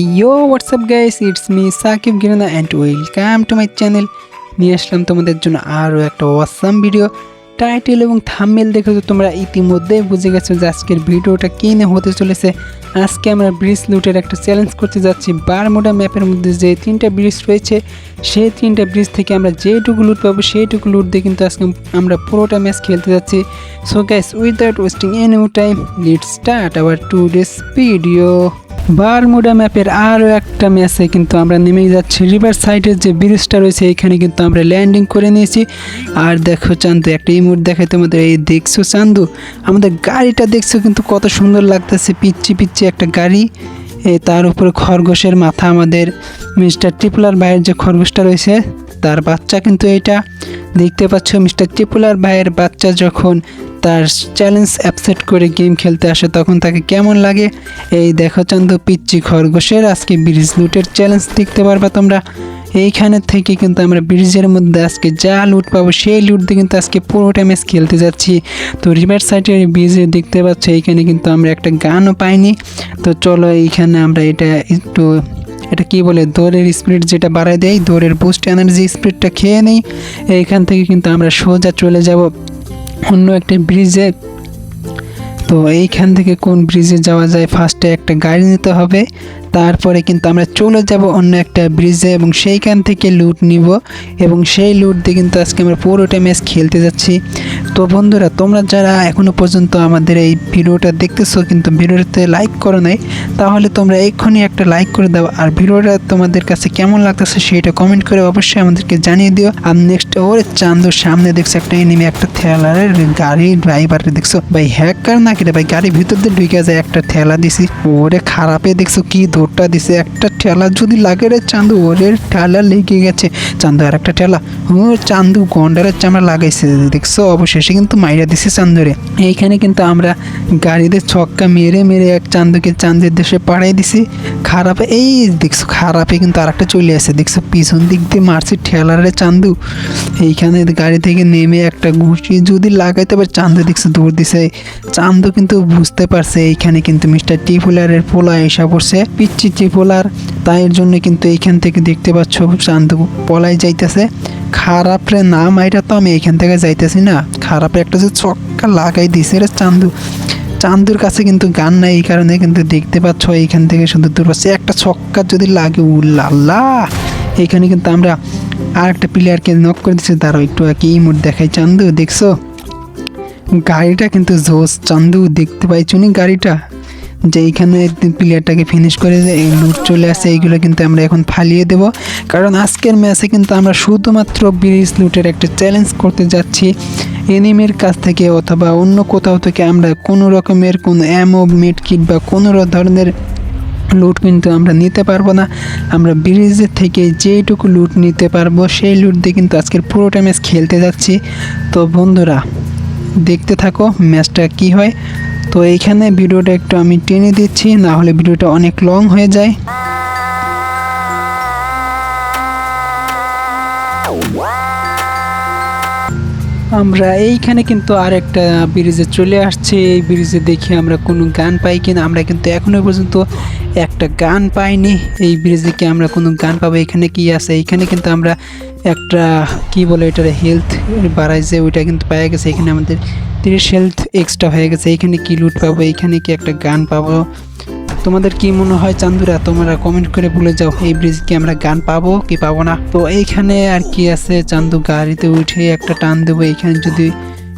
Yo what's up guys it's me Sakib Girana and welcome to my channel নিয়ে আসলাম তোমাদের জন্য আরও একটা ওয়াসাম ভিডিও টাইটেল এবং থাম্বেল দেখে তো তোমরা ইতিমধ্যে, বুঝে গেছো যে আজকের ভিডিওটা কী নিয়ে হতে চলেছে। আজকে আমরা ব্রিজ লুটের একটা চ্যালেঞ্জ করতে যাচ্ছি। বারমোডা ম্যাপের মধ্যে যে তিনটা ব্রিজ রয়েছে, সেই তিনটা ব্রিজ থেকে আমরা যেটুকু লুট পাবো, সেইটুকু লুট দিয়ে কিন্তু আজকে আমরা পুরোটা ম্যাচ খেলতে যাচ্ছি। So guys without wasting any time let's start our today's video Bermuda ম্যাপের আরও একটা ম্যাচে কিন্তু আমরা নেমে যাচ্ছি। রিভার সাইডের যে ব্রিজটা রয়েছে, এখানে কিন্তু আমরা ল্যান্ডিং করে নিয়েছি। আর দেখো চান্দু, একটা ইমোট দেখাই তোমাদের, এই দেখছ চান্দু? আমাদের গাড়িটা দেখছ কিন্তু কত সুন্দর লাগতেছে। পিচ্ছি পিচ্ছি একটা গাড়ি। এ, তার উপরে খরগোশের মাথা আমাদের মিস্টার টিপুলার ভাইয়ের যে খরগোশটা রয়েছে, তার বাচ্চা কিন্তু এটা দেখতে পাচ্ছ মিস্টার টিপুলার ভাইয়ের বাচ্চা যখন তার চ্যালেঞ্জ অ্যাপসেট করে গেম খেলতে আসে, তখন তাকে কেমন লাগে? এই দেখো চান্দু পিচ্ছি খরগোশের আজকে ব্রিজ লুটের চ্যালেঞ্জ দেখতে পারবা তোমরা। এইখানে থেকে কিন্তু আমরা ব্রিজের মধ্যে আজকে যা লুট পাবো, সেই লুট দিয়ে কিন্তু আজকে পুরোটা ম্যাচ খেলতে যাচ্ছি। তো রিভার সাইডের ব্রিজে দেখতে পাচ্ছ, এইখানে কিন্তু আমরা একটা গানও পাইনি। তো চলো এইখানে আমরা এটা একটু, এটা কি বলে, দৌড়ের স্পিড যেটা বাড়ায় দেয়, দৌড়ের বুস্ট এনার্জি স্পিডটা খেয়ে নেই। এইখান থেকে কিন্তু আমরা সোজা চলে যাব। অন্য একটা ব্রিজে। তো এইখান থেকে কোন ব্রিজে যাওয়া যায় ফার্স্টে একটা গাড়ি নিতে হবে। তারপরে কিন্তু আমরা চলে যাব অন্য একটা ব্রিজে এবং সেইখান থেকে লুট নিব। এবং সেই লুট দিয়ে কিন্তু আজকে আমরা পুরোটা ম্যাচ খেলতে যাচ্ছি। তো বন্ধুরা, তোমরা যারা এখনও পর্যন্ত আমাদের এই ভিডিওটা দেখতেছো কিন্তু ভিডিওটাতে লাইক করো নাই, তাহলে তোমরা এক্ষুনি একটা লাইক করে দাও। আর ভিডিওটা তোমাদের কাছে কেমন লাগতেছে সেটা কমেন্ট করে অবশ্যই আমাদেরকে জানিয়ে দিও। আর নেক্সট ওরে চান্দুর সামনে দেখছ একটা এনিমি একটা ঠেলারের গাড়ি ড্রাইভার দেখছ। ভাই হ্যাকার নাকি রে ভাই? গাড়ির ভিতর দিয়ে ঢুকে যায়, একটা ঠেলা দিছি। ওরে খারাপে দেখছ, কি দৌড়টা দিছে? একটা ঠেলা যদি লাগে রে চান্দু, ওরে ঠেলা লেগে গেছে। চান্দু আর একটা ঠেলা ও চান্দু, গন্ডারের চামড়া লাগাইছে, দেখছ? অবশেষে কিন্তু মাইরা দিছে চান্দরে। এইখানে কিন্তু আমরা গাড়িতে ছক্কা মেরে মেরে এক চান্দকে চান্দের দেশে পাড়াই দিছি। খারাপে, এই দেখছ, খারাপে কিন্তু আর একটা চলে আসে। দেখছ, পিছন দিক দিয়ে মারছি ঠেলারে চান্দু। এইখানে গাড়ি থেকে নেমে একটা ঘুষি যদি লাগাইতে পারে, চান্দু দেখছ দৌড় দিছে। চান্দু কিন্তু বুঝতে পারছে, এইখানে কিন্তু মিস্টার টিপুলারের পোলা এসা পড়ছে পিচ্ছি টিপুলার। তাই জন্য কিন্তু এইখান থেকে দেখতে পাচ্ছ, চান্দু পলাই যাইতেছে। খারাপ রে না মাইটা তো আমি এইখান থেকে যাইতেছি না। খারাপে একটা যে চক্কা লাগাই দিছে রে চান্দু। চান্দুর কাছে কিন্তু গান নাই, এই কারণে কিন্তু দেখতে পাচ্ছ এইখান থেকে সুন্দর দূর পাচ্ছে। একটা ছক্কা যদি লাগে উল্লাল্লাহ এইখানে কিন্তু আমরা আর একটা প্লেয়ারকে নক করে দিচ্ছি, তারও একটু আর কি ইমোট দেখাই। চান্দু, দেখছ? গাড়িটা কিন্তু জোস চান্দু, দেখতে পাইছো নি গাড়িটা? যে এইখানে প্লেয়ারটাকে ফিনিশ করে যে এই লুট চলে আসে, এইগুলো কিন্তু আমরা এখন ফালিয়ে দেব। কারণ আজকের ম্যাচে কিন্তু আমরা শুধুমাত্র ব্রিজ লুটের একটা চ্যালেঞ্জ করতে যাচ্ছি। এনিমির কাছ থেকে অথবা অন্য কোথাও থেকে আমরা কোনো রকমের কোনো অ্যামো মেড কিট বা কোনো ধরনের লুট কিন্তু আমরা নিতে পারব না। আমরা ব্রিজের থেকে যেইটুকু লুট নিতে পারব, সেই লুট দিয়ে কিন্তু আজকের পুরোটা ম্যাচ খেলতে যাচ্ছি। তো বন্ধুরা, দেখতে থাকো ম্যাচটা কি হয়। তো এইখানে ভিডিওটা একটু আমি টেনে দিচ্ছি, না হলে ভিডিওটা অনেক লং হয়ে যায়। আমরা এইখানে কিন্তু আর একটা ব্রিজে চলে আসছে। এই ব্রিজে দেখি আমরা কোনো গান পাই কিনা। আমরা কিন্তু এখনও পর্যন্ত একটা গান পাইনি। এই ব্রিজে কি আমরা কোনো গান পাবো? এখানে কি আছে? এইখানে কিন্তু আমরা একটা, কি বলে এটার হেলথ বাড়ায় যে ওইটা কিন্তু পাওয়া গেছে। এখানে আমাদের তিরিশ হেলথ এক্সট্রা হয়ে গেছে। এইখানে কি লুট পাবো? এইখানে কি একটা গান পাবো? তোমাদের কি মনে হয় চান্দুরা? তোমরা কমেন্ট করে বলে যাও। এই ব্রিজ কি আমরা গান পাবো কি পাবো না? তো এইখানে আর কি আছে? চান্দু গাড়িতে উঠে একটা টান দেবো। এইখানে যদি,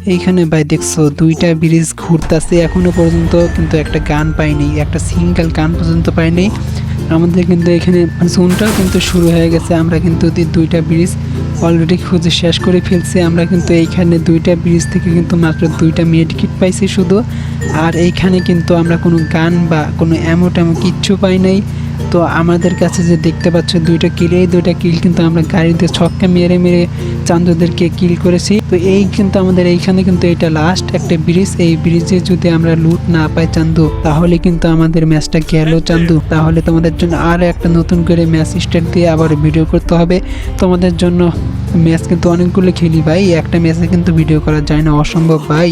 এইখানে ভাই দেখছ, দুইটা ব্রিজ ঘুরতেছে এখনও পর্যন্ত, কিন্তু একটা গান পাইনি। একটা সিঙ্গেল গান পর্যন্ত পাইনি। আমাদের কিন্তু এখানে জোনটাও কিন্তু শুরু হয়ে গেছে। আমরা কিন্তু দুইটা ব্রিজ অলরেডি খুঁজে শেষ করে ফেলছি। আমরা কিন্তু এইখানে দুইটা ব্রিজ থেকে কিন্তু মাত্র দুইটা মেড কিট পাইছি শুধু। আর এইখানে কিন্তু আমরা কোনো গান বা কোনো অ্যামো ট্যামো কিচ্ছু পাই নাই। তো আমাদের কাছে যে দেখতে পাচ্ছ দুইটা কিল এই দুইটা কিল কিন্তু আমরা গাড়িতে ছক্কা মেরে মেরে চান্দুদেরকে কিল করেছি। তো এই কিন্তু আমাদের এইখানে কিন্তু এটা লাস্ট একটা ব্রিজ এই ব্রিজে যদি আমরা লুট না পাই চান্দু, তাহলে কিন্তু আমাদের ম্যাচটা গেল চান্দু। তাহলে তোমাদের জন্য আর একটা নতুন করে ম্যাচ স্টার্ট দিয়ে আবার ভিডিও করতে হবে। তোমাদের জন্য ম্যাচ কিন্তু অনেকগুলো খেলি ভাই। একটা ম্যাচে কিন্তু ভিডিও করা যায় না, অসম্ভব ভাই।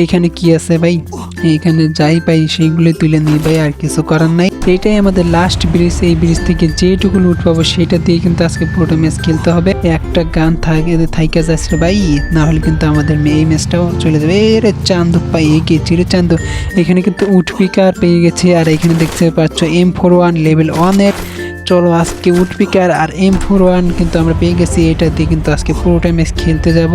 এইখানে কি আছে ভাই? এইখানে যাই পাই, সেইগুলো তুলে নিই ভাই, আর কিছু করার নাই। এটাই আমাদের লাস্ট ব্রিজ এই ব্রিজ থেকে যেটুকু লুট পাবো সেটা দিয়ে কিন্তু আজকে পুরোটা ম্যাচ খেলতে হবে। একটা গান থাকে থাইকে যাচ্ছে ভাই না হলে কিন্তু আমাদের এই ম্যাচটাও চলে যাবে। এরে চান্দু পাই এগিয়েছি রে চান্দু? এখানে কিন্তু উঠপিকার পেয়ে গেছে, আর এখানে দেখতে পাচ্ছ এম ফোর ওয়ান লেভেল ওয়ানের চলো আজকে উঠপিকার আর এম ফোর ওয়ান কিন্তু আমরা পেয়ে গেছি। এটা দিয়ে কিন্তু আজকে পুরোটা ম্যাচ খেলতে যাব।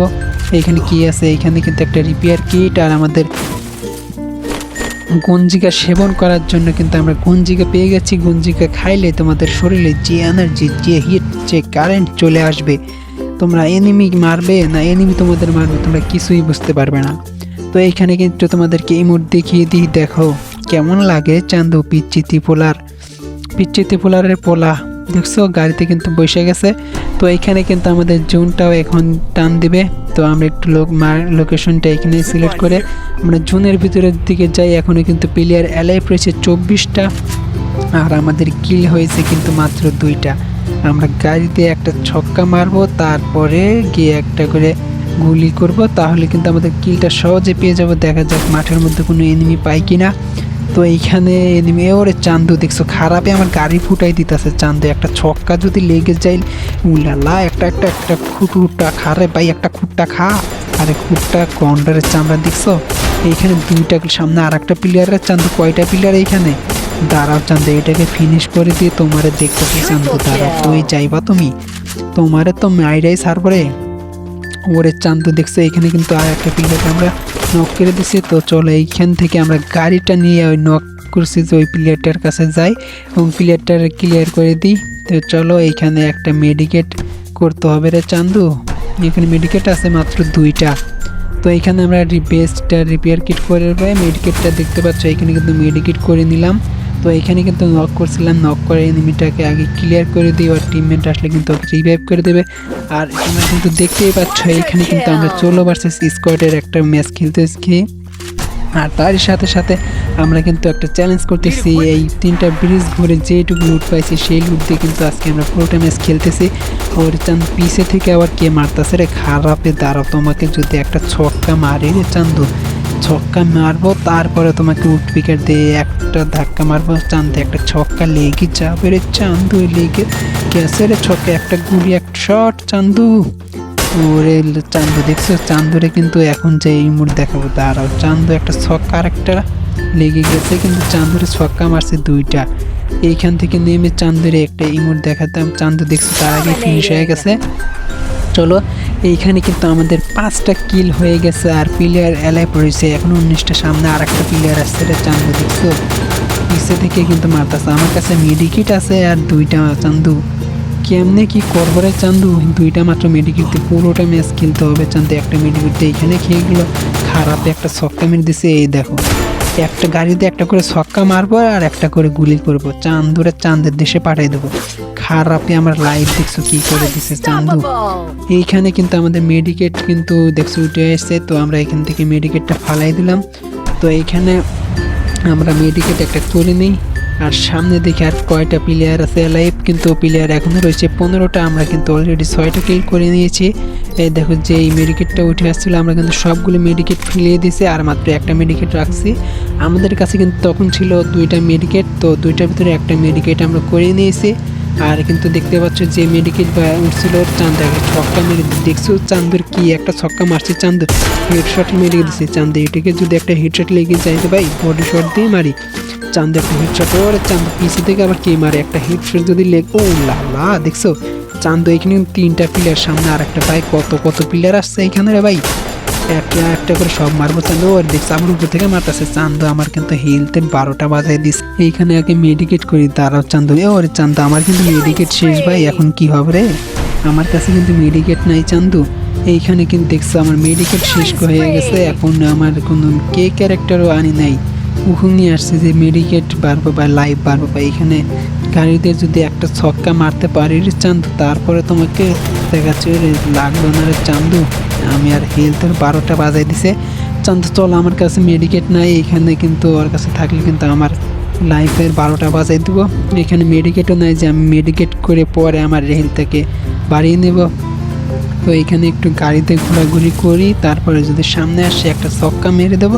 এখানে কি আছে? এখানে কিন্তু একটা রিপেয়ার কিট আর আমাদের গঞ্জিকা সেবন করার জন্য কিন্তু আমরা গঞ্জিকা পেয়ে গেছি। গঞ্জিকা খাইলে তোমাদের শরীরে যে এনার্জি যে হিট যে কারেন্ট চলে আসবে, তোমরা এনিমি মারবে না এনিমি তোমাদের মারবে, তোমরা কিছুই বুঝতে পারবে না। তো এইখানে কিন্তু তোমাদেরকে ইমোট দেখিয়ে দিই, দেখো কেমন লাগে চান্দু পিচ্ছি ত্রিপোলার। পিচ্ছি ত্রিপোলারের পোলা। দেখছ, গাড়িতে কিন্তু বসে গেছে। তো এখানে কিন্তু আমাদের জুনটাও এখন টান দিবে। তো আমরা একটু লোক মার লোকেশনটা এখানে সিলেক্ট করে আমরা জুনের ভিতরের দিকে যাই। এখনও কিন্তু প্লেয়ার অ্যালাইভ রয়েছে চব্বিশটা। আর আমাদের কিল হয়েছে কিন্তু মাত্র দুইটা। আমরা গাড়িতে একটা ছক্কা মারবো, তারপরে গিয়ে একটা করে গুলি করব। তাহলে কিন্তু আমাদের কিলটা সহজে পেয়ে যাব। দেখা যাক মাঠের মধ্যে কোনো এনিমি পাই কিনা। তো এইখানে এনিমি ওরে চান্দু দেখছ খারাপে আমার গাড়ি ফুটাই দিতেছে চান্দু একটা ছক্কা যদি লেগে যায় উলালা একটা একটা একটা খুটুটা খারে ভাই একটা খুটটা খা। আরে খুটটা কন্ডারের চামড়া দেখছ? এইখানে দুইটা সামনে আর একটা প্লেয়ারের চান্দু কয়টা প্লেয়ার এইখানে? দাঁড়াও চান্দু এটাকে ফিনিশ করে দিয়ে তোমারে দেখতেছি চান্দু দাঁড়াও তুই যাইবা তুমি? তোমারে তো মাইরাই সারপরে ওরে চান্দু দেখছে, এখানে কিন্তু আর একটা প্লেয়ারকে আমরা নক করে দিছি। তো চলো এইখান থেকে আমরা গাড়িটা নিয়ে ওই নক করছি যে ওই প্লেয়ারটার কাছে যাই এবং প্লেয়ারটার ক্লিয়ার করে দিই। তো চলো এইখানে একটা মেডিকেট করতে হবে রে চান্দু। এখানে মেডিকেট আছে মাত্র দুইটা। তো এইখানে আমরা বেস্টটা রিপেয়ার কিট করে মেডিকেটটা দেখতে পাচ্ছ এখানে কিন্তু মেডিকেট করে নিলাম। তো এখানে কিন্তু নক করছিলাম নক করে এনিমিটাকে আগে ক্লিয়ার করে দিই আর টিমমেট আসলে কিন্তু ওকে রিভাইভ করে দেবে। আর তোমরা কিন্তু দেখতেই পাচ্ছ, এখানে কিন্তু আমরা চলো ভার্সেস স্কোয়াডের একটা ম্যাচ খেলতেছি। আর তারই সাথে সাথে আমরা কিন্তু একটা চ্যালেঞ্জ করতেছি, এই তিনটা ব্রিজ ঘুরে যেটুকু লুট পাইছি, সেই লুট দিয়ে কিন্তু আজকে আমরা পুরোটা ম্যাচ খেলতেছি। ওর চান পিছে থেকে আবার কে মারতেছে রে? খারাপে দাঁড়াও, তোমাকে যদি একটা ছক্কা মারি রে চান্দু। ছক্কা মারবো, তারপরে তোমাকে উঠপিকার দিয়ে একটা ধাক্কা মারবো চান্দে একটা ছক্কা লেগে যাবে রে চান্দু লেগে গেছে ছক্কা, একটা গুলি একটা শট চান্দু ওরে চান্দু দেখছ? চান্দুরে কিন্তু এখন যে এই মুড দেখাবো, দাঁড়াও চান্দু একটা ছক্কা আর একটা লেগে গেছে, কিন্তু চান্দুরে ছক্কা মারছে দুইটা। এইখান থেকে নেমে চান্দুরে একটা ইমোট দেখাতাম চান্দু দেখছ তার আগে ফিনিশ হয়ে গেছে। চলো এইখানে কিন্তু আমাদের পাঁচটা কিল হয়ে গেছে আর প্লেয়ার অ্যালাইভ রয়েছে এখন উনিশটা, সামনে আর একটা প্লেয়ার আসছে রে চান্দু দেখছ? পিছে থেকে কিন্তু মারতেছে। আমার কাছে মেডিকিট আছে আর দুইটা চান্দু। কেমনে কি করব রে চান্দু? দুইটা মাত্র মেডিকিট দিয়ে পুরোটা ম্যাচ খেলতে হবে। চান্দু একটা মেডিকিট দিয়ে এখানে খেয়ে গেলো। খারাপ একটা ছক্কা মেরে দিছে, এই দেখো। একটা গাড়িতে একটা করে ছক্কা মারবো আর একটা করে গুলি করব। চান্দুরে চাঁদের দেশে পাঠিয়ে দেবো। খারাপে আমার লাইফ দেখছ কি করে দিছে চান্দু। এইখানে কিন্তু আমাদের মেডিকেট কিন্তু দেখছ উঠে এসছে তো আমরা এখান থেকে মেডিকেটটা ফালাই দিলাম। তো এইখানে আমরা মেডিকেট একটা করে নিই। আর সামনে দেখি আর কয়টা প্লেয়ার আছে লাইভ কিন্তু প্লেয়ার এখনও রয়েছে পনেরোটা। আমরা কিন্তু অলরেডি ছয়টা কিল করে নিয়েছি। এই দেখো যে এই মেডিকেটটা উঠে আসছিল, আমরা কিন্তু সবগুলো মেডিকেট ফিলিয়ে দিয়েছি, আর মাত্র একটা মেডিকেট রাখছি। আমাদের কাছে কিন্তু তখন ছিল দুইটা মেডিকেট তো দুইটার ভিতরে একটা মেডিকেট আমরা করে নিয়েছি। আর কিন্তু দেখতে পাচ্ছ যে মেডিকেট বা উঠছিল চান্দা একটা ছক্কা মেরে দেখছ চান্দুর কি একটা ছক্কা মারছে চান্দু হেডশট মেরে দিচ্ছে চান্দে এটাকে যদি একটা হেডশট লেগে যায় তো ভাই বডি শট দিয়ে মারি। চান্দে একটা হেডশট ওরে চান্দ পিছিয়ে থেকে আবার কে মারে? একটা হেডশট যদি লেগ ও লালা দেখছ? চান্দু এখানে তিনটা প্লেয়ার সামনে আর একটা ভাই, কত কত প্লেয়ার আসছে এখানে রে ভাই? একটা একটা করে সব মারবো চান্দু ওর দেখছে, আমার উপর থেকে মারতেছে। চান্দু আমার কিন্তু হেলথের বারোটা বাজায় দিস এইখানে আগে মেডিকেট করি দাঁড়াও চান্দু ওরে চান্দু আমার কিন্তু মেডিকেট শেষ ভাই, এখন কি হবে রে? আমার কাছে কিন্তু মেডিকেট নাই চান্দু এইখানে কিন্তু দেখছ, আমার মেডিকেট শেষ হয়ে গেছে। এখন আমার কোনো কে ক্যারেক্টারও আনি নাই। নিয়ে আসছে যে মেডিকেট বাড়বো বা লাইভ বাড়বো বা এখানে গাড়িতে যদি একটা ছক্কা মারতে পারি রে চান্দু, তারপরে তোমাকে দেখাচ্ছে রে লাগল না রে চান্দু। আমি আর হেলথের বারোটা বাজাই দিছে। চান্দু, চল আমার কাছে মেডিকেট নাই, এখানে কিন্তু ওর কাছে থাকলে কিন্তু আমার লাইফের বারোটা বাজাই দেবো। এখানে মেডিকেটও নাই যে আমি মেডিকেট করে পরে আমার হেলথটাকে বাড়িয়ে নেব। তো এখানে একটু গাড়িতে ঘোরাঘুরি করি, তারপরে যদি সামনে আসে একটা ছক্কা মেরে দেবো।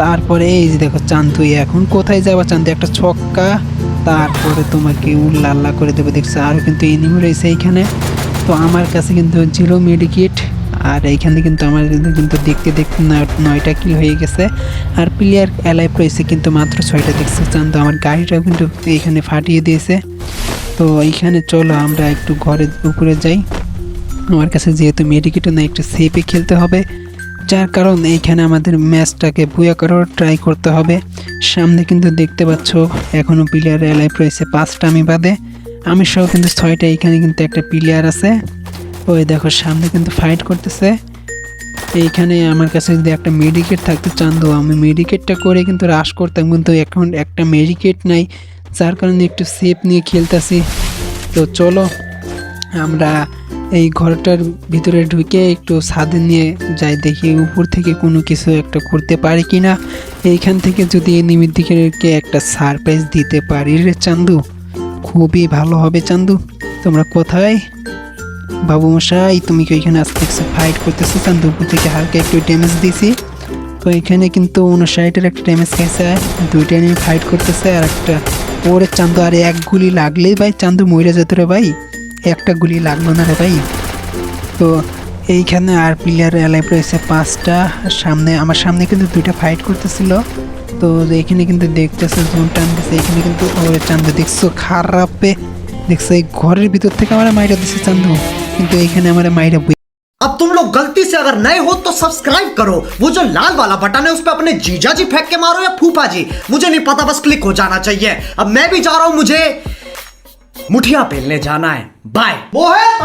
তারপরে এই যে দেখো চান্দু এখন কোথায় যাবা চান্দু? একটা ছক্কা, তারপরে তোমাকে উল্লা আল্লাহ করে দেবো। দেখছ আরও কিন্তু এনিমি রয়েছে এইখানে। তো আমার কাছে কিন্তু জিরো মেডিকেট আর এইখানে কিন্তু আমার কিন্তু দেখতে দেখতে নয়টা কিল হয়ে গেছে। আর প্লেয়ার অ্যালাইভ রয়েছে কিন্তু মাত্র ছয়টা। দেখছে, চান্দু আমার গাড়িটাও কিন্তু এইখানে ফাটিয়ে দিয়েছে। তো এইখানে চলো, আমরা একটু ঘরের উপরে যাই। আমার কাছে যেহেতু মেডিকেটও না একটু সেফে খেলতে হবে। যার কারণ এইখানে আমাদের ম্যাচটাকে বুয়া করার ট্রাই করতে হবে। সামনে কিন্তু দেখতে পাচ্ছ এখনও প্লেয়ার অ্যালাইভ রয়েছে পাঁচটা আমি বাদে। আমি সহ কিন্তু ছয়টা, এখানে কিন্তু একটা প্লেয়ার আছে। ওই দেখো, সামনে কিন্তু ফাইট করতেছে। এইখানে আমার কাছে যদি একটা মেডিকেট থাকতে চান, তো আমি মেডিকেটটা করে কিন্তু রাশ করতাম, কিন্তু এখন একটা মেডিকেট নাই, যার কারণে একটু সেফ নিয়ে খেলতেছি। তো চলো, আমরা এই ঘরটার ভিতরে ঢুকে একটু ছাদে নিয়ে যাই, দেখি উপর থেকে কোনো কিছু একটা করতে পারি কি না এইখান থেকে যদি নিমির দিকে একটা সারপ্রাইজ দিতে পারি রে চান্দু। খুবই ভালো হবে চান্দু। তোমরা কোথায়? বাবু মশাই তুমি কি ওইখানে আস্তে আস্তে ফাইট করতেছো চান্দু? উপর থেকে হালকা একটু ড্যামেজ দিছি। তো এখানে কিন্তু উনষাটের একটা ড্যামেজ খাইছে। দুইটা নিয়ে ফাইট করতেছে আর একটা। ওরে চান্দু, আর এক গুলি লাগলেই ভাই, চান্দু মরে যেত রে ভাই। একটা গুলি লাগলো না রে ভাই তো এইখানে আর প্লেয়ার অ্যালাইভ রয়েছে পাঁচটা আর সামনে আমার সামনে কিন্তু দুইটা ফাইট করতেছিল তো এখানে কিন্তু দেখতেছে জোন টানতেছে এখানে কিন্তু ওরে চান্দু দেখছো খারাপে দেখছো এই ঘরের ভিতর থেকে আমার মাইরা দিচ্ছে চান্দু কিন্তু এইখানে আমার মাইরা বই- अब तुम लोग गलती से अगर नए हो तो सब्सक्राइब करो वो जो लाल वाला बटन है उस पर अपने जीजा जी फेंक के मारो या फूफा जी मुझे नहीं पता बस क्लिक हो जाना चाहिए अब मैं भी जा रहा हूं मुझे मुठिया पेलने जाना है। बाय। वो है